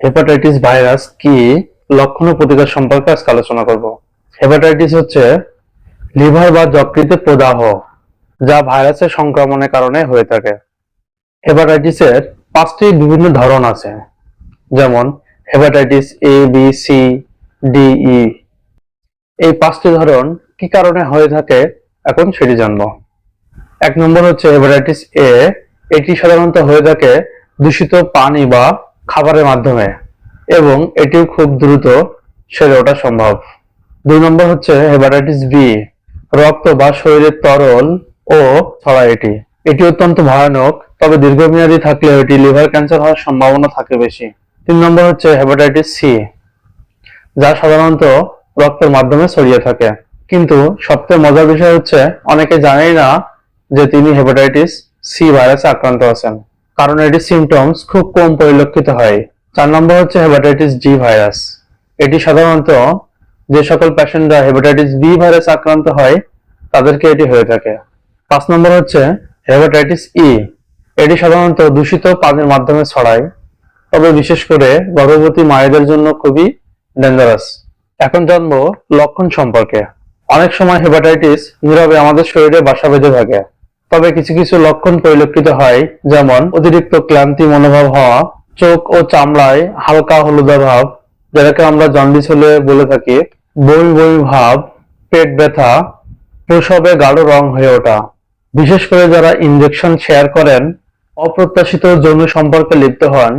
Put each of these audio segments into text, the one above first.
Hepatitis virus কি লক্ষণ ও প্রতিকার সম্পর্কে আজকে আলোচনা করব। হেপাটাইটিস হচ্ছে লিভার বা যকৃতে প্রদাহ, যা ভাইরাসের সংক্রমণের কারণে হয়ে থাকে। হেপাটাইটিসের পাঁচটি বিভিন্ন ধরন আছে, যেমন hepatitis A B C D E এই পাঁচটি ধরন কি কারণে হয়ে থাকে এখন সেটি জানব। এক নম্বর হচ্ছে হেপাটাইটিস এ এটি সাধারণত হয়ে থাকে দূষিত পানি বা খাবারের মাধ্যমে। এবং এটি খুব দ্রুত সেরে ওঠা সম্ভব। দুই নম্বর হচ্ছে হেপাটাইটিস বি, রক্ত বা শরীরের তরল ও ছড়ায় এটি। এটি অত্যন্ত ভয়ানক, তবে দীর্ঘমেয়াদী থাকলে এটি লিভার ক্যান্সার হওয়ার সম্ভাবনা থাকে বেশি। তিন নম্বর হচ্ছে হেপাটাইটিস সি, যা সাধারণত রক্তের মাধ্যমে ছড়িয়ে থাকে। কিন্তু সবচেয়ে মজার বিষয় হচ্ছে, অনেকে জানেই না যে তিনি হেপাটাইটিস সি ভাইরাসে আক্রান্ত আছেন। কারণ এটির সিমটমস খুব কম পরিলক্ষিত হয়। চার নম্বর হচ্ছে হেপাটাইটিস জি ভাইরাস এটি সাধারণত যে সকল পেশেন্টরা হেপাটাইটিস বি ভাইরাস আক্রান্ত হয়, তাদেরকে এটি হয়ে থাকে। পাঁচ নম্বর হচ্ছে হেপাটাইটিস ই এটি সাধারণত দূষিত পানির মাধ্যমে ছড়ায়, তবে বিশেষ করে গর্ভবতী মায়েদের জন্য খুবই ডেঞ্জারাস এখন জানব লক্ষণ সম্পর্কে। অনেক সময় হেপাটাইটিস নীরবে আমাদের শরীরে বাসা বেঁধে থাকে। তবে কিছু কিছু লক্ষণ পরিলক্ষিত হয়, যেমন অতিরিক্ত ক্লান্তি মনোভাব হওয়া, চোখ ও চামড়ায় হালকা হলুদা ভাব, যেটাকে আমরা জন্ডিস হলে বলে থাকি, বমি বমি ভাব, পেট ব্যথা, প্রসবে গাঢ় রং হয়ে ওঠা। বিশেষ করে যারা ইনজেকশন শেয়ার করেন, অপ্রত্যাশিত যৌন সম্পর্কে লিপ্ত হন,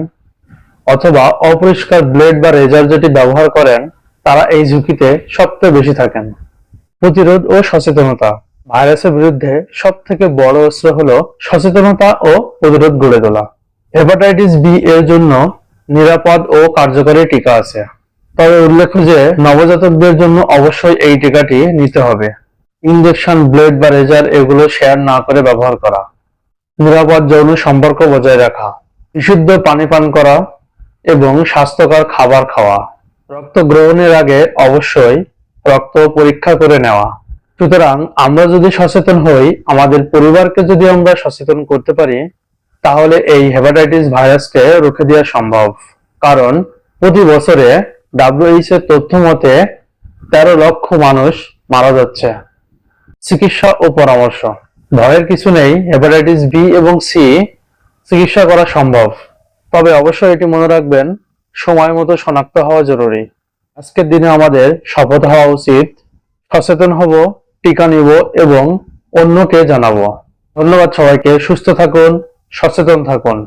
অথবা অপরিষ্কার ব্লেড বা রেজার যেটি ব্যবহার করেন, তারা এই ঝুঁকিতে সবচেয়ে বেশি থাকেন। প্রতিরোধ ও সচেতনতা। ভাইরাসের বিরুদ্ধে সব থেকে বড় অস্ত্র হলো সচেতনতা ও প্রতিরোধ গড়ে তোলা। হেপাটাইটিস বি এর জন্য নিরাপদ ও কার্যকরী টিকা আছে। তবে উল্লেখ্য যে নবজাতকদের জন্য অবশ্যই এই টিকাটি নিতে হবে। ইনজেকশন, ব্লেড বা রেজার এগুলো শেয়ার না করে ব্যবহার করা। নিরাপদ যৌন সম্পর্ক বজায় রাখা। বিশুদ্ধ পানি পান করা এবং স্বাস্থ্যকর খাবার খাওয়া। রক্ত গ্রহণের আগে অবশ্যই রক্ত পরীক্ষা করে নেওয়া। সুতরাং আমরা যদি সচেতন হই, আমাদের পরিবারকে যদি আমরা সচেতন করতে পারি, তাহলে এই হেপাটাইটিস ভাইরাসকে রুখে দেওয়া সম্ভব। কারণ প্রতি বছরে ডাব্লিউএইচ এর তথ্য মতে তেরো লক্ষ মানুষ মারা যাচ্ছে। চিকিৎসা ও পরামর্শ। ভয়ের কিছু নেই, হেপাটাইটিস বি এবং সি চিকিৎসা করা সম্ভব। তবে অবশ্যই এটি মনে রাখবেন, সময় মতো শনাক্ত হওয়া জরুরি। আজকের দিনে আমাদের শপথ হওয়া উচিত। সচেতন হব টিকা নিব এবং অন্যকে জানাব। ধন্যবাদ সবাইকে সুস্থ থাকুন সচেতন থাকুন।